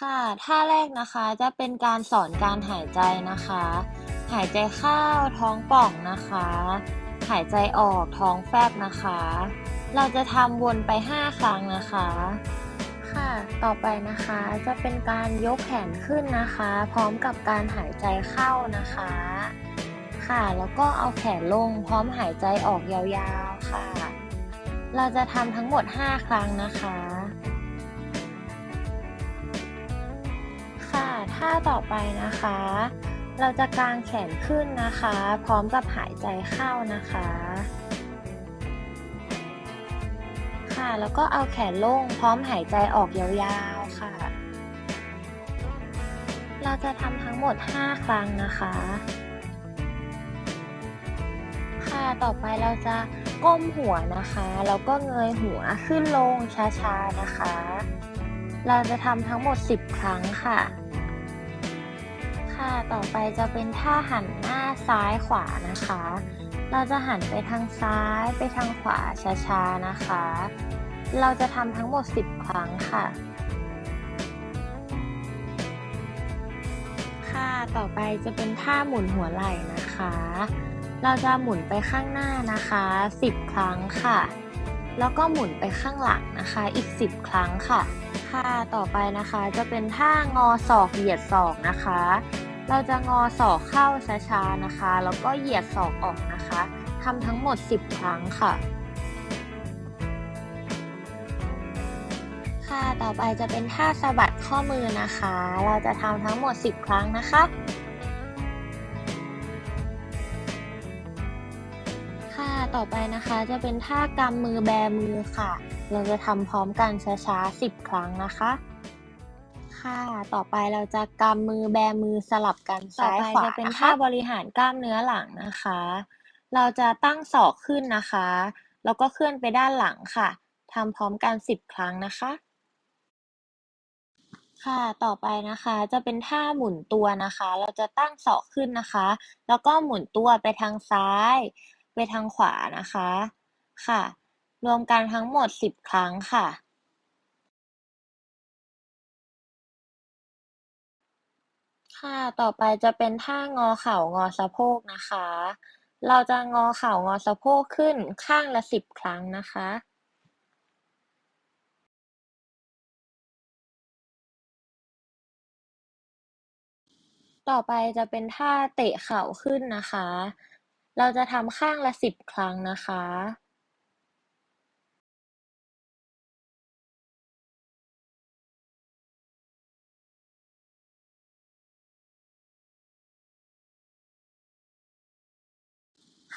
ค่ะ ท่าแรกนะคะจะเป็นการสอนการหายใจนะคะ หายใจเข้าท้องป่องนะคะ หายใจออกท้องแฟบนะคะ เราจะทำวนไป 5 ครั้งนะคะ ค่ะ ต่อไปนะคะจะเป็นการยกแขนขึ้นนะคะ พร้อมกับการหายใจเข้านะคะ ค่ะแล้วก็เอาแขนลงพร้อมหายใจออกยาวๆค่ะ เราจะทำทั้งหมด 5 ครั้งนะคะ ท่าต่อไปนะคะ เราจะกางแขนขึ้นนะคะ พร้อมกับหายใจเข้านะคะ ค่ะแล้วก็เอาแขนลงพร้อมหายใจออกยาวๆค่ะ เราจะทำทั้งหมด 5 ครั้งนะคะ ค่ะต่อไปเราจะก้มหัวนะคะแล้วก็เงยหัวขึ้นลงช้าๆนะคะ เราจะทำทั้งหมด 10 ครั้งค่ะ ค่ะ ต่อไปจะเป็นท่าหันหน้าซ้ายขวานะคะ เราจะหันไปทางซ้ายไปทางขวาช้าๆนะคะ เราจะทำทั้งหมด 10 ครั้งค่ะ ค่ะ ต่อไปจะเป็นท่าหมุนหัวไหล่นะคะ เราจะหมุนไปข้างหน้านะคะ 10 ครั้งค่ะ แล้วก็หมุนไปข้างหลังนะคะ อีก 10 ครั้งค่ะค่ะต่อไปนะคะจะเป็นท่างอศอกเหยียดศอกนะคะ เราจะงอศอกเข้าช้าๆนะคะ แล้วก็เหยียดศอกออกนะคะทำทั้งหมด 10 ครั้งค่ะ ค่ะต่อไปจะเป็นท่าสะบัดข้อมือนะคะ เราจะทำทั้งหมด 10 ครั้งนะคะค่ะต่อไปนะคะจะเป็นท่ากำมือแบมือค่ะ เราจะทำพร้อมกันช้าๆ10 ครั้งนะคะ ค่ะ ต่อไปเราจะกำมือแบมือสลับกันซ้ายขวาจะเป็นท่าบริหารกล้ามเนื้อหลังนะคะ เราจะตั้งศอกขึ้นนะคะ แล้วก็เคลื่อนไปด้านหลังค่ะทำพร้อมกัน 10 ครั้งนะคะ ค่ะ ต่อไปนะคะ จะเป็นท่าหมุนตัวนะคะ เราจะตั้งศอกขึ้นนะคะ แล้วก็หมุนตัวไปทางซ้าย ไปทางขวานะคะ ค่ะ รวมกันทั้งหมด 10 ครั้งค่ะ ค่ะ ต่อไปจะเป็นท่างอเข่างอสะโพกนะคะ เราจะงอเข่างอสะโพกขึ้นข้างละ10ครั้งนะคะ ต่อไปจะเป็นท่าเตะเข่าขึ้นนะคะ เราจะทำข้างละ10ครั้งนะคะ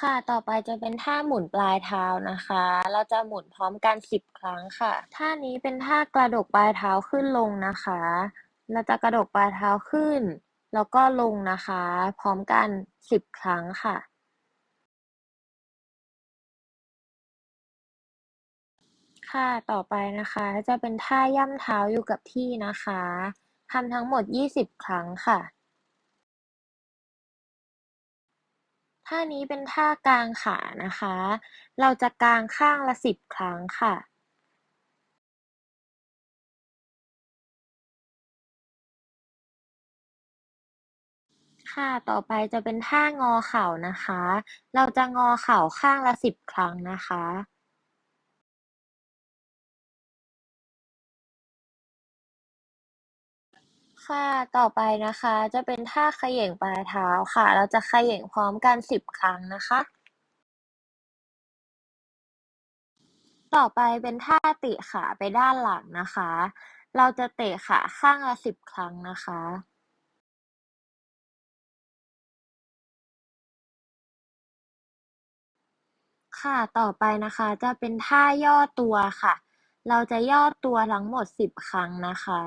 ค่ะ ต่อไปจะเป็นท่าหมุนปลายเท้านะคะ เราจะหมุนพร้อมกัน10ครั้งค่ะ ท่านี้เป็นท่ากระดกปลายเท้าขึ้นลงนะคะ เราจะกระดกปลายเท้าขึ้น แล้วก็ลงนะคะ พร้อมกัน10ครั้งค่ะ ค่ะ ต่อไปนะคะ จะเป็นท่าย่ำเท้าอยู่กับที่นะคะ ทำทั้งหมด20ครั้งค่ะ ท่านี้เป็นท่ากางขานะคะ เราจะกางข้างละสิบครั้งค่ะ ค่ะ ต่อไปจะเป็นท่างอเข่านะคะ เราจะงอเข่าข้างละสิบครั้งนะคะ ค่ะ ต่อไปนะคะ จะเป็นท่าเขย่งปลายเท้าค่ะ เราจะเขย่งพร้อมกัน10ครั้งนะคะ ต่อไปเป็นท่าเตะขาไปด้านหลังนะคะ เราจะเตะขาข้างละ10ครั้งนะคะ ค่ะ ต่อไปนะคะ จะเป็นท่าย่อตัวค่ะ เราจะย่อตัวทั้งหมด10ครั้งนะคะ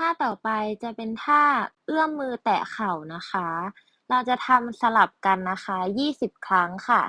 ท่าต่อไปจะเป็นท่าเอื้อมมือแตะเข่านะคะ เราจะทำสลับกันนะคะ 20 ครั้งค่ะ